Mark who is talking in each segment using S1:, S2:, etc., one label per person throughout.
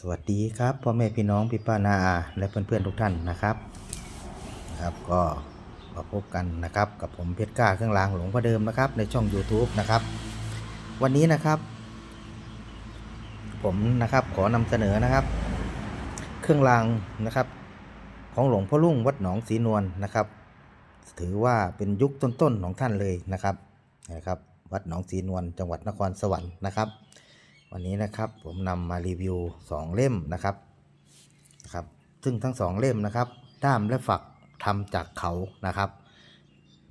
S1: สวัสดีครับพ่อแม่พี่น้องพี่ป้านาอาและเพื่อนๆทุกท่านนะครับครับก็มาพบกันนะครับ กับผมเพชรกล้าเครื่องรางหลวงพ่อเดิมนะครับ ในช่อง YouTube นะครับ วันนี้นะครับ ผมนะครับขอนำเสนอนะครับ เครื่องรางนะครับ ของหลวงพ่อลุ่งวัดหนองศรีนวลนะครับ ถือว่าเป็นยุคต้นๆของท่านเลยนะครับนะครับ วัดหนองศรีนวลจังหวัดนครสวรรค์นะครับ วันนี้นะครับผมนำมารีวิว 2 เล่มนะครับนะครับซึ่งทั้ง 2 เล่มนะครับ ด้ามและฝักทำจากเขานะครับ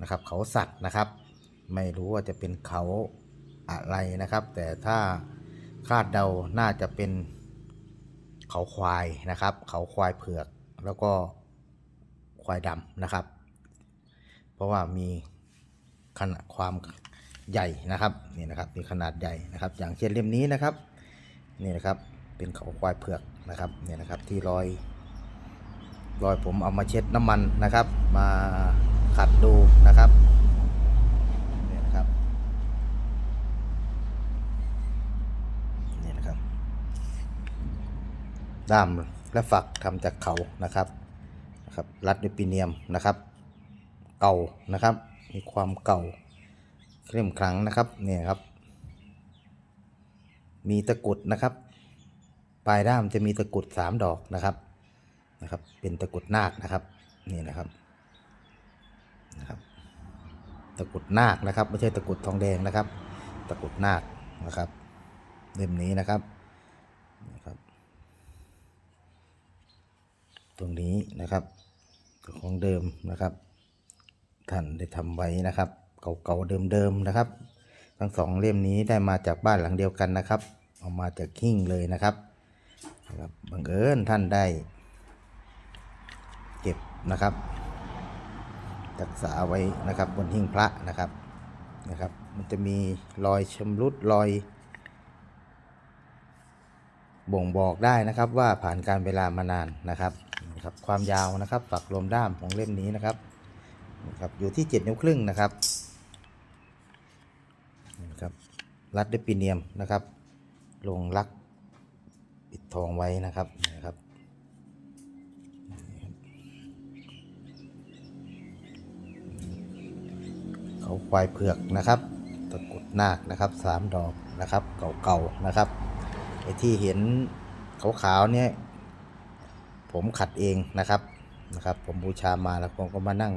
S1: นะครับ เขาสัตว์นะครับ ไม่รู้ว่าจะเป็นเขาอะไรนะครับ แต่ถ้าคาดเดาน่าจะเป็นเขาควายนะครับ เขาควายเผือกแล้วก็ควายดำนะครับ เพราะว่ามีขนาดความ ใหญ่นะครับนี่นะครับมีขนาดใหญ่นะครับ อย่างเช่นเล่มนี้นะครับนี่นะครับเป็นเขาควายเผือกนะครับเนี่ยนะครับที่รอยรอยผมเอามาเช็ดน้ำมันนะครับ มาขัดดูนะครับเนี่ยนะครับนี่นะครับด้ามและฝักทำจากเขานะครับนะครับรัดด้วยปีเนียมนะครับ เก่านะครับ มีความเก่า เข้มขลังนะครับเนี่ยครับ มีตะกุดนะครับ ปลายด้ามจะมีตะกุดสามดอกนะครับนะครับ เป็นตะกุดนาคนะครับนี่นะครับนะครับ ตะกุดนาคนะครับ ไม่ใช่ตะกุดทองแดงนะครับ ตะกุดนาคนะครับเล่มนี้นะครับนะครับ ตรงนี้นะครับของเดิมนะครับ ท่านได้ทำไว้นะครับ เก่าๆเดิมๆนะครับ ทั้งสองเล่มนี้ได้มาจากบ้านหลังเดียวกันนะครับเอามาจากหิ้งเลยนะครับนะครับบังเอิญท่านได้เก็บนะครับรักษาไว้นะครับบนหิ้งพระนะครับนะครับ มันจะมีรอยชำรุดรอย บ่งบอกได้นะครับว่าผ่านการเวลามานานนะครับนะครับความยาวนะครับ ฝักรวมด้ามของเล่มนี้นะครับนะครับอยู่ที่ 7 นิ้วครึ่งนะครับนะครับ รัดด้วยปีเนียมนะครับ ลงลักปิดทองไว้นะครับนะครับเขาควายเผือกนะครับตะกุดนาคนะครับสามดอกนะครับเก่าๆนะครับไอที่เห็นขาวๆเนี่ยผมขัดเองนะครับนะครับ ผมบูชามาแล้วผมก็มานั่ง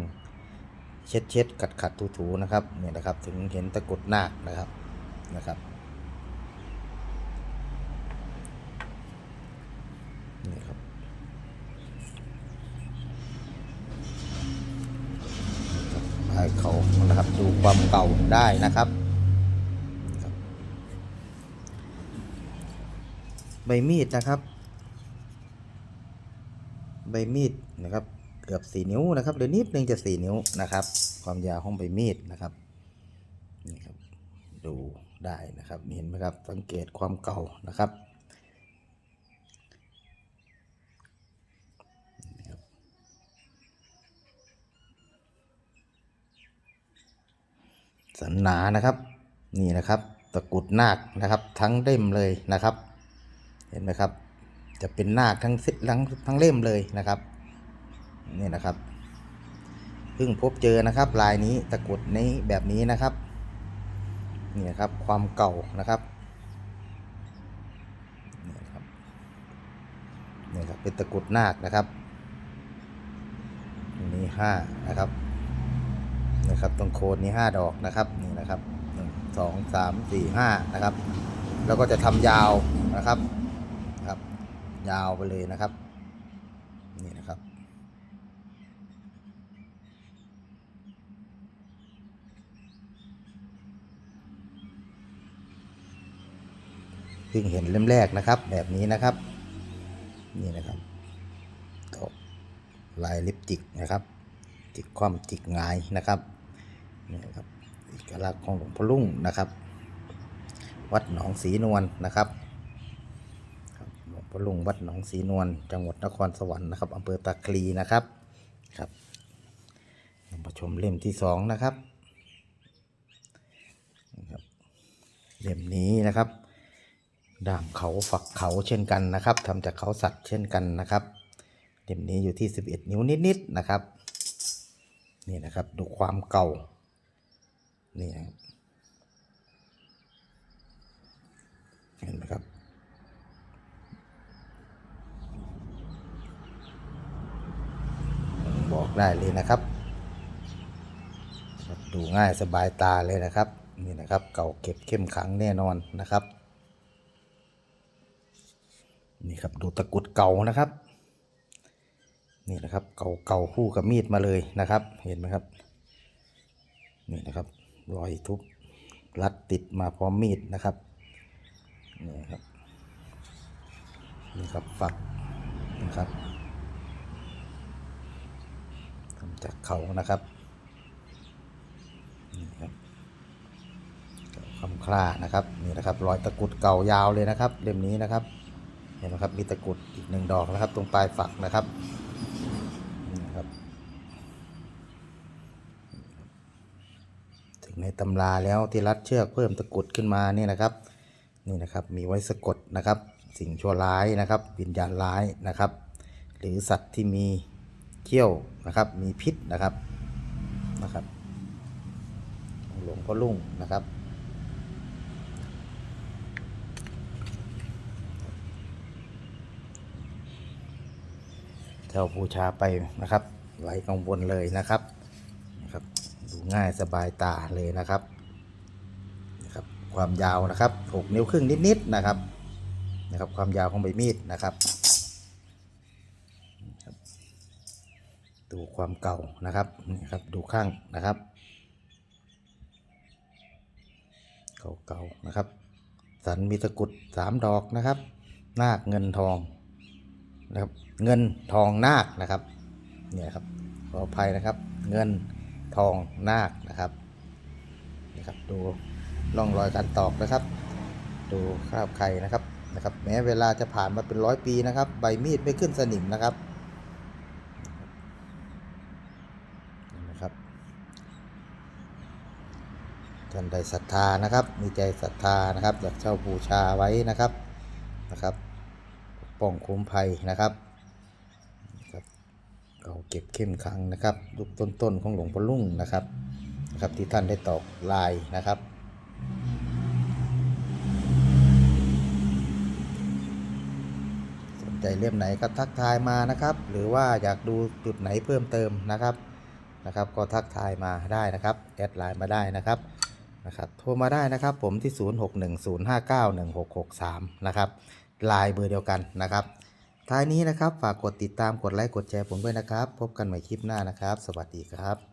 S1: เช็ดเช็ดขัดขัดถูถูๆนะครับเนี่ยนะครับ ถึงเห็นตะกุดนาคนะครับ นะครับนี่ครับให้เขานะครับดูความเก่าได้นะครับใบมีดนะครับ ใบมีดนะครับ เกือบสี่นิ้วนะครับหรือนิดนึงจะสี่นิ้วนะครับ ความยาวของใบมีดนะครับนี่ครับดู ได้นะครับเห็นไหมครับสังเกตความเก่านะครับสันหนานะครับนี่นะครับตะกุดนาคนะครับ ทั้งเล่มเลยนะครับ เห็นไหมครับ จะเป็นนาคทั้งสิทั้งทั้งเล่มเลยนะครับนี่นะครับเพิ่งพบเจอนะครับลายนี้ตะกุดนี้แบบนี้นะครับ นี่นะครับความเก่านะครับนี่ครับนี่ครับเป็นตะกรุดนาคนะครับอันนี้ห้านะครับนี่ครับตรงโคนนี้ห้าดอกนะครับนี่นะครับหนึ่งสองสามสี่ห้านะครับ แล้วก็จะทำยาวนะครับนะครับ ยาวไปเลยนะครับนี่นะครับ พิ่งเห็นเล่มแรกนะครับ แบบนี้นะครับ นี่นะครับลายลิปจิกนะครับจิกคว่ำจิกงายนะครับนี่นะครับเอกลักษณ์ของหลวงพ่อลุ่งนะครับ วัดหนองศรีนวลนะครับหลวงพ่อลุงวัดหนองศรีนวลจังหวัดนครสวรรค์นะครับอำเภอตาคลีนะครับครับมาชมเล่มที่สองนะครับเล่มนี้นะครับ ด่างเขาฝักเขาเช่นกันนะครับทำจากเขาสัตว์เช่นกันนะครับเล่มนี้อยู่ที่ 11 นิ้วนิดๆนะครับ นี่นะครับดูความเก่า นี่นะครับเห็นไหมครับ บอกได้เลยนะครับ ดูง่ายสบายตาเลยนะครับ นี่นะครับ เก่าเก็บเข้มขังแน่นอนนะครับ นี่ครับดูตะกุดเก่านะครับ นี่นะครับเก่าเก่าคู่กับมีดมาเลยนะครับ เห็นไหมครับ นี่นะครับรอยทุบรัดติดมาพร้อมมีดนะครับนี่ครับนี่ครับฝักนะครับทำจากเขานะครับนี่ครับคำคล้านะครับนี่นะครับ รอยตะกุดเก่ายาวเลยนะครับเล่มนี้นะครับ เห็นไหมครับมีตะกรุดอีกหนึ่งดอกนะครับ ตรงปลายฝักนะครับนี่นะครับถึงในตำราแล้วที่รัดเชือกเพิ่มตะกรุดขึ้นมานี่นะครับนี่นะครับมีไว้สะกดนะครับ สิ่งชั่วร้ายนะครับ วิญญาณร้ายนะครับ หรือสัตว์ที่มีเขี้ยวนะครับ มีพิษนะครับนะครับ หลวงพ่อลุ่งนะครับ เจ้าบูชาไปนะครับไหลกังวลเลยนะครับนะครับ ดูง่ายสบายตาเลยนะครับนะครับ ความยาวนะครับ6นิ้วครึ่งนิดๆนะครับนะครับ ความยาวของใบมีดนะครับนะครับดูความเก่านะครับนี่ครับ ดูข้างนะครับ เก่าๆนะครับ สันมีตะกุดสามดอกนะครับ นาคเงินทอง นะครับเงินทองนาคนะครับเนี่ยครับขออภัยนะครับ เงินทองนาคนะครับนี่ครับดูร่องรอยการตอกนะครับ ดูคราบไข่นะครับนะครับ แม้เวลาจะผ่านมาเป็นร้อยปีนะครับ ใบมีดไม่ขึ้นสนิมนะครับนี่นะครับท่านใดศรัทธานะครับ มีใจศรัทธานะครับอยากเช่าบูชาไว้นะครับนะครับ ป้องคุ้มภัยนะครับเก่าเก็บเข้มขังนะครับยุคต้นๆของหลวงพ่อลุ่งนะครับนะครับ ที่ท่านได้ตอกลายนะครับสนใจเล่มไหนก็ทักทายมานะครับ หรือว่าอยากดูจุดไหนเพิ่มเติมนะครับนะครับ ก็ทักทายมาได้นะครับแอดไลน์มาได้นะครับนะครับ โทรมาได้นะครับ ผมที่ 0610591663 นะครับ ลายเบอร์เดียวกันนะครับ ท้ายนี้นะครับฝากกดติดตามกดไลค์กดแชร์ผมด้วยนะครับ พบกันใหม่คลิปหน้านะครับ สวัสดีครับ